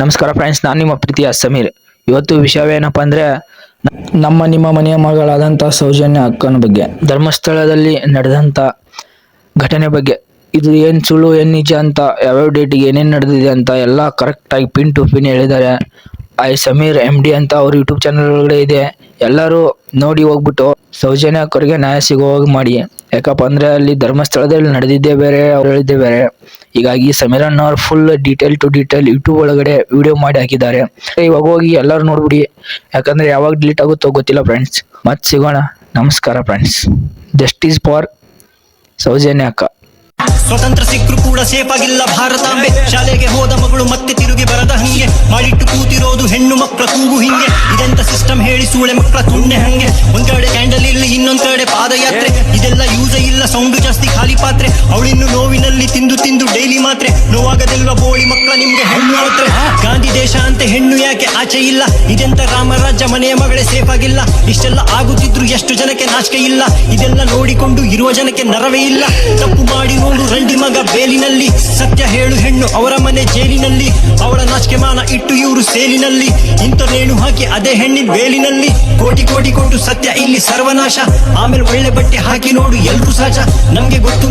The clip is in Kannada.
ನಮಸ್ಕಾರ ಫ್ರೆಂಡ್ಸ್ ನಾನು ನಿಮ್ಮ ಪ್ರೀತಿಯ ಸಮೀರ್. ಇವತ್ತು ವಿಷಯವೇನಪ್ಪ ಅಂದರೆ ನಮ್ಮ ನಿಮ್ಮ ಮನೆಯ ಮಗಳಾದಂಥ ಸೌಜನ್ಯ ಅಕ್ಕನ ಬಗ್ಗೆ. ಧರ್ಮಸ್ಥಳದಲ್ಲಿ ನಡೆದಂಥ ಘಟನೆ ಬಗ್ಗೆ. ಇದು ಏನು ಸುಳ್ಳು ಏನು ನಿಜ ಅಂತ ಯಾವ್ಯಾವ ಡೇಟಿಗೆ ಏನೇನು ನಡೆದಿದೆ ಅಂತ ಎಲ್ಲ ಕರೆಕ್ಟಾಗಿ ಪಿನ್ ಟು ಪಿನ್ ಹೇಳಿದ್ದಾರೆ. ಐ ಸಮೀರ್ ಎಂ ಡಿ ಅಂತ ಅವ್ರ ಯೂಟ್ಯೂಬ್ ಚಾನಲ್ ಒಳಗಡೆ ಇದೆ. ಎಲ್ಲರೂ ನೋಡಿ ಹೋಗ್ಬಿಟ್ಟು ಸೌಜನ್ಯ ಅಕ್ಕರಿಗೆ ನ್ಯಾಯ ಸಿಗೋ ಹಾಗೆ ಮಾಡಿ. ಯಾಕಪ್ಪ ಅಂದರೆ ಅಲ್ಲಿ ಧರ್ಮಸ್ಥಳದಲ್ಲಿ ನಡೆದಿದ್ದೇ ಬೇರೆ ಅವ್ರು ಹೇಳಿದ್ದೇ ಬೇರೆ. ಹೀಗಾಗಿ ಸಮೀರಣ್ಣ ಅವ್ರು full detail to detail YouTube ಒಳಗಡೆ ವಿಡಿಯೋ ಮಾಡಿ ಹಾಕಿದ್ದಾರೆ. ಇವಾಗ ಹೋಗಿ ಎಲ್ಲರೂ ನೋಡ್ಬಿಡಿ. ಯಾಕಂದ್ರೆ ಯಾವಾಗ ಡಿಲೀಟ್ ಆಗುತ್ತೋ ಗೊತ್ತಿಲ್ಲ ಫ್ರೆಂಡ್ಸ್ ಮತ್ ಸಿಗೋಣ. ನಮಸ್ಕಾರ ಫ್ರೆಂಡ್ಸ್ ಜಸ್ಟಿಸ್ ಫಾರ್ ಸೌಜನ್ಯ ಅಕ್ಕ. ಸ್ವತಂತ್ರ ಸಿಕ್ಕರು ಕೂಡ ಸೇಫ್ ಆಗಿಲ್ಲ ಭಾರತಾಂಬೆ. ಶಾಲೆಗೆ ಹೋದ ಮಗಳು ಮತ್ತೆ ತಿರುಗಿ ಬರದ ಹಂಗೆ. ಮಾಡಿಟ್ಟು ಕೂತಿರೋದು ಹೆಣ್ಣು ಮಕ್ಕಳ ಕೂಗು ಹಿಂಗೆ. ಇದೆಂತ ಸಿಸ್ಟಮ್ ಹೇಳಿ ಸೂಳೆ ಮಕ್ಕಳ ತುಣ್ಣೆ ಹಂಗೆ. ಯೂಸ್ ಇಲ್ಲ ಸೌಂಡು ಜಾಸ್ತಿ ಖಾಲಿ ಪಾತ್ರೆ. ಅವಳಿನ್ನು ನೋವಿನಲ್ಲಿ ತಿಂದು ತಿಂದು ಡೈಲಿ ಮಾತ್ರೆ. ನೋವಾಗದಿಲ್ವ ಬೋಳಿ ಮಕ್ಕಳ ನಿಮ್ಗೆ ಹೆಣ್ಣು ಮಾತ್ರೆ. ಗಾಂಧಿ ದೇಶ ಅಂತ ಹೆಣ್ಣು ಯಾಕೆ ಆಚೆ ಇಲ್ಲ? ಇದೆಂತ ರಾಮರಾಜ್ಯ ಮನೆಯ ಮಗಳೇ ಸೇಫ್ ಆಗಿಲ್ಲ? ಇಷ್ಟೆಲ್ಲ ಆಗುತ್ತಿದ್ರು ಎಷ್ಟು ಜನಕ್ಕೆ ನಾಚಿಕೆ ಇಲ್ಲ? ಇದೆಲ್ಲ ನೋಡಿಕೊಂಡು ಇರುವ ಜನಕ್ಕೆ ನರವೇ ಇಲ್ಲ? ತಪ್ಪು ಮಾಡಿ ನೋಡು ರಂಡಿ ಮಗ ಬೇಲಿನಲ್ಲಿ. ಸತ್ಯ ಹೇಳು ಹೆಣ್ಣು ಅವರ ಮನೆ ಜೈಲಿನಲ್ಲಿ. ಅವಳ ನಾಚಿಕೆ ಮಾನ ಇಟ್ಟು ಇವರು ಸೇಲಿನಲ್ಲಿ ಇಂಥ ನೇಣು ಹಾಕಿ ಅದೇ ಹೆಣ್ಣಿನ ಬೇಲಿನಲ್ಲಿ. ಕೋಟಿ ಕೋಟಿ ಕೊಟ್ಟು ಸತ್ಯ ಇಲ್ಲಿ ಸರ್ವನಾಶ. ಆಮೇಲೆ ಒಳ್ಳೆ ಬಟ್ಟೆ ಹಾಕಿ ನೋಡು ಎಲ್ರು ಸಹಜ ನಮ್ಗೆ ಗೊತ್ತು